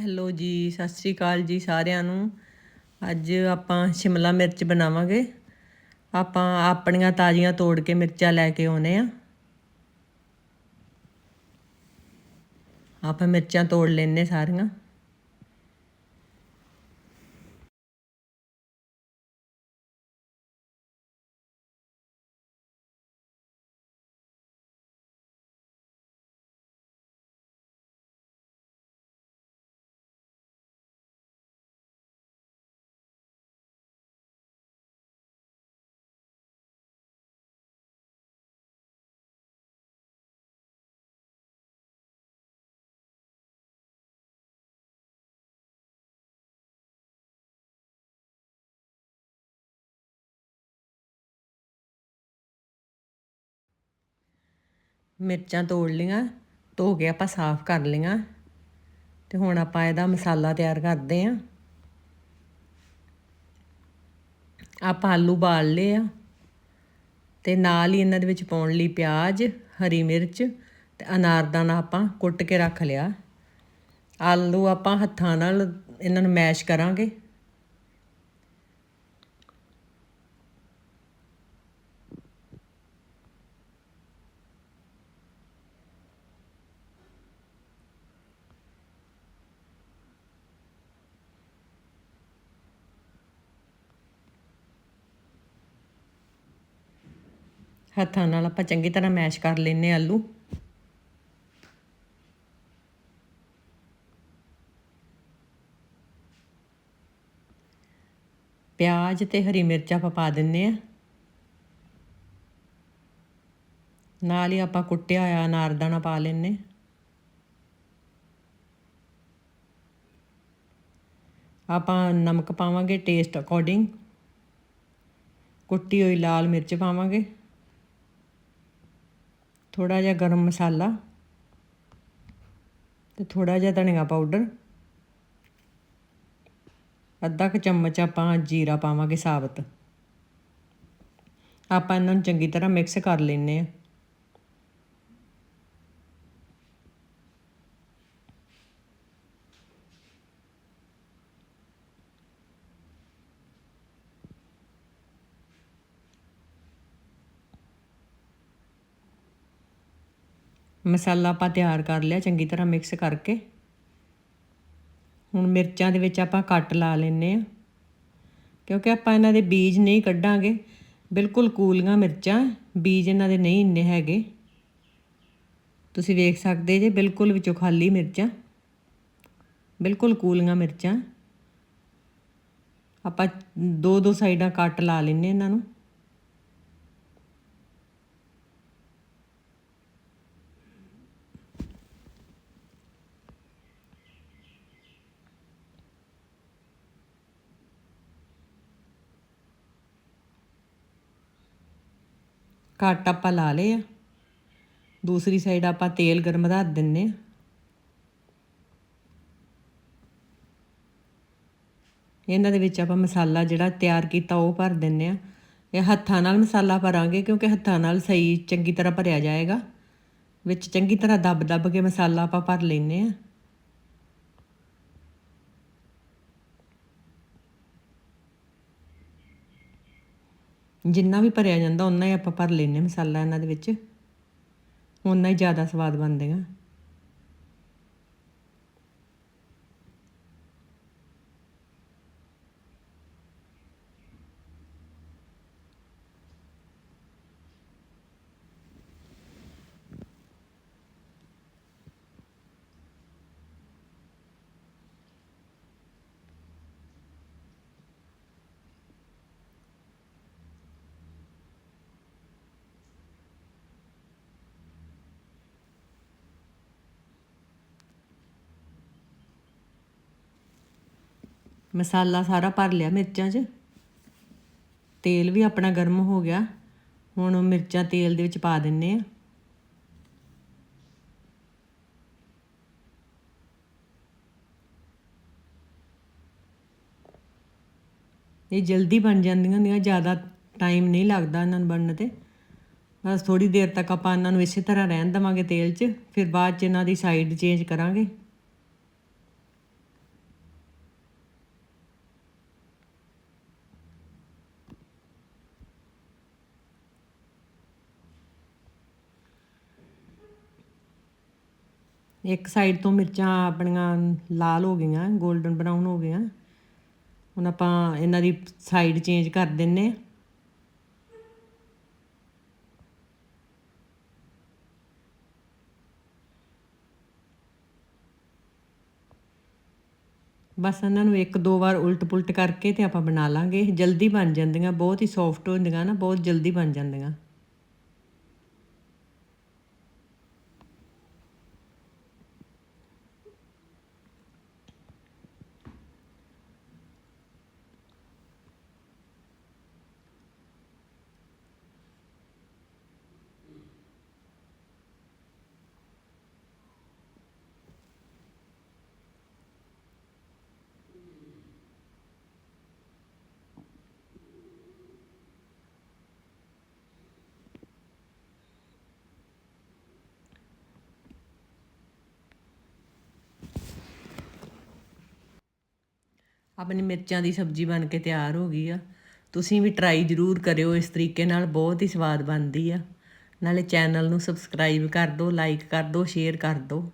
Hello ਜੀ, ਸਤਿ ਸ੍ਰੀ ਅਕਾਲ ਜੀ ਸਾਰਿਆਂ ਨੂੰ। ਅੱਜ ਆਪਾਂ ਸ਼ਿਮਲਾ ਮਿਰਚ ਬਣਾਵਾਂਗੇ। ਆਪਾਂ ਆਪਣੀਆਂ ਤਾਜ਼ੀਆਂ ਤੋੜ ਕੇ ਮਿਰਚਾਂ ਲੈ ਕੇ ਆਉਨੇ ਆ। ਆਪਾਂ ਮਿਰਚਾਂ ਤੋੜ ਲੈਨੇ ਸਾਰੀਆਂ। ਮਿਰਚਾਂ ਤੋੜ ਲੀਆਂ ਧੋ ਕੇ ਆਪਾਂ ਸਾਫ਼ ਕਰ ਲੀਆਂ ਤੇ ਹੁਣ ਆਪਾਂ ਇਹਦਾ ਮਸਾਲਾ ਤਿਆਰ ਕਰਦੇ ਆਂ ਆਪਾਂ ਆਲੂ ਬਾਲ ਲਏ ਆ ਤੇ ਨਾਲ ਹੀ ਇਹਨਾਂ ਦੇ ਵਿੱਚ ਪਾਉਣ ਲਈ ਪਿਆਜ਼, ਹਰੀ ਮਿਰਚ ਤੇ ਅਨਾਰਦਾਨਾ ਆਪਾਂ ਕੁੱਟ ਕੇ ਰੱਖ ਲਿਆ। ਆਲੂ ਆਪਾਂ ਹੱਥਾਂ ਨਾਲ ਇਹਨਾਂ ਨੂੰ ਮੈਸ਼ ਕਰਾਂਗੇ। ਹੱਥਾਂ ਨਾਲ ਆਪਾਂ ਚੰਗੀ ਤਰ੍ਹਾਂ ਮੈਸ਼ ਕਰ ਲੈਨੇ ਆਲੂ। ਪਿਆਜ਼ ਤੇ ਹਰੀ ਮਿਰਚ ਆਪਾਂ ਪਾ ਦਿੰਨੇ ਆ ਨਾਲ ਹੀ ਆਪਾਂ ਕੁੱਟਿਆ ਹੋਇਆ ਅਨਾਰਦਾਨਾ ਪਾ ਲੈਨੇ ਆਪਾਂ ਨਮਕ ਪਾਵਾਂਗੇ ਟੇਸਟ ਅਕੋਰਡਿੰਗ ਕੁੱਟੀ ਹੋਈ ਲਾਲ ਮਿਰਚ ਪਾਵਾਂਗੇ। ਥੋੜਾ ਜਿਹਾ ਗਰਮ ਮਸਾਲਾ ਤੇ ਥੋੜਾ ਜਿਹਾ ਧਨੀਆ ਪਾਊਡਰ। ਅੱਧਾ ਕੁ ਚਮਚ ਆਪਾਂ ਜੀਰਾ ਪਾਵਾਂਗੇ ਸਾਬਤ। ਆਪਾਂ ਇਹਨਾਂ ਨੂੰ ਚੰਗੀ ਤਰ੍ਹਾਂ ਮਿਕਸ ਕਰ ਲੈਨੇ ਆ ਮਸਾਲਾ ਆਪਾਂ ਤਿਆਰ ਕਰ ਲਿਆ, ਚੰਗੀ ਤਰ੍ਹਾਂ ਮਿਕਸ ਕਰਕੇ। ਹੁਣ ਮਿਰਚਾਂ ਦੇ ਵਿੱਚ ਆਪਾਂ ਕੱਟ ਲਾ ਲੈਨੇ ਆ ਕਿਉਂਕਿ ਆਪਾਂ ਇਹਨਾਂ ਦੇ ਬੀਜ ਨਹੀਂ ਕੱਢਾਂਗੇ। ਬਿਲਕੁਲ ਕੂਲੀਆਂ ਮਿਰਚਾਂ, ਬੀਜ ਇਹਨਾਂ ਦੇ ਨਹੀਂ ਇੰਨੇ ਹੈਗੇ। ਤੁਸੀਂ ਵੇਖ ਸਕਦੇ ਜੇ, ਬਿਲਕੁਲ ਵਿੱਚੋਂ ਖਾਲੀ ਮਿਰਚਾਂ। ਬਿਲਕੁਲ ਕੂਲੀਆਂ ਮਿਰਚਾਂ। ਆਪਾਂ ਦੋ ਦੋ ਸਾਈਡਾਂ ਕੱਟ ਲਾ ਲੈਨੇ ਇਹਨਾਂ ਨੂੰ। ਕੱਟ ਆਪਾਂ ਲਾ ਲਏ ਆ। ਦੂਸਰੀ ਸਾਈਡ ਆਪਾਂ ਤੇਲ ਗਰਮ ਰੱਖ ਦਿੰਨੇ ਆ। ਇਹਨਾਂ ਦੇ ਵਿੱਚ ਆਪਾਂ ਮਸਾਲਾ ਜਿਹੜਾ ਤਿਆਰ ਕੀਤਾ ਉਹ ਭਰ ਦਿੰਨੇ ਆ। ਇਹ ਹੱਥਾਂ ਨਾਲ ਮਸਾਲਾ ਭਰਾਂਗੇ ਕਿਉਂਕਿ ਹੱਥਾਂ ਨਾਲ ਸਹੀ ਚੰਗੀ ਤਰ੍ਹਾਂ ਭਰਿਆ ਜਾਏਗਾ। ਵਿੱਚ ਚੰਗੀ ਤਰ੍ਹਾਂ ਦੱਬ ਦੱਬ ਕੇ ਮਸਾਲਾ ਆਪਾਂ ਭਰ ਲੈਨੇ ਆ। ਜਿੰਨਾ ਵੀ ਭਰਿਆ ਜਾਂਦਾ ਉਨਾ ਹੀ ਆਪਾਂ ਭਰ ਲੈਨੇ ਮਸਾਲਾ ਇਹਨਾਂ ਦੇ ਵਿੱਚ। ਉਨਾ ਹੀ ਜ਼ਿਆਦਾ ਸਵਾਦ ਬਣਦੇ ਬਣਦੇਗਾ ਮਸਾਲਾ ਸਾਰਾ ਭਰ ਲਿਆ ਮਿਰਚਾਂ 'ਚ। ਤੇਲ ਵੀ ਆਪਣਾ ਗਰਮ ਹੋ ਗਿਆ। ਹੁਣ ਮਿਰਚਾਂ ਤੇਲ ਦੇ ਵਿੱਚ ਪਾ ਦਿੰਨੇ ਆ। ਇਹ ਜਲਦੀ ਬਣ ਜਾਂਦੀਆਂ ਹੁੰਦੀਆਂ, ਜ਼ਿਆਦਾ ਟਾਈਮ ਨਹੀਂ ਲੱਗਦਾ ਇਹਨਾਂ ਨੂੰ ਬਣਨ ਤੇ। ਬਸ ਥੋੜੀ ਦੇਰ ਤੱਕ ਆਪਾਂ ਇਹਨਾਂ ਨੂੰ ਇਸੇ ਤਰ੍ਹਾਂ ਰਹਿਣ ਦਵਾਂਗੇ ਤੇਲ 'ਚ, ਫਿਰ ਬਾਅਦ 'ਚ ਇਹਨਾਂ ਦੀ ਸਾਈਡ ਚੇਂਜ ਕਰਾਂਗੇ। ਇੱਕ ਸਾਈਡ ਤੋਂ ਮਿਰਚਾਂ ਆਪਣੀਆਂ ਲਾਲ ਹੋ ਗਈਆਂ 골ਡਨ ਬਰਾਊਨ ਹੋ ਗਈਆਂ। ਹੁਣ ਆਪਾਂ ਇਹਨਾਂ ਦੀ ਸਾਈਡ ਚੇਂਜ ਕਰ ਦਿੰਨੇ ਬਸ ਇਹਨਾਂ ਨੂੰ ਇੱਕ ਦੋ ਵਾਰ ਉਲਟ ਪੁਲਟ ਕਰਕੇ ਤੇ ਆਪਾਂ ਬਣਾ ਲਾਂਗੇ। ਜਲਦੀ ਬਣ ਜਾਂਦੀਆਂ, ਬਹੁਤ ਹੀ ਸੌਫਟ ਹੁੰਦੀਆਂ ਨਾ, ਬਹੁਤ ਜਲਦੀ ਬਣ ਜਾਂਦੀਆਂ। ਆਪਣੀ ਮਿਰਚਾਂ ਦੀ ਸਬਜ਼ੀ ਬਣ ਕੇ ਤਿਆਰ ਹੋ ਗਈ ਆ। ਤੁਸੀਂ ਵੀ ਟਰਾਈ ਜ਼ਰੂਰ ਕਰਿਓ, ਇਸ ਤਰੀਕੇ ਨਾਲ ਬਹੁਤ ਹੀ ਸਵਾਦ ਬਣਦੀ ਆ। ਨਾਲੇ ਚੈਨਲ ਨੂੰ ਸਬਸਕ੍ਰਾਈਬ ਕਰ ਦਿਓ ਲਾਈਕ ਕਰ ਦਿਓ ਸ਼ੇਅਰ ਕਰ ਦਿਓ।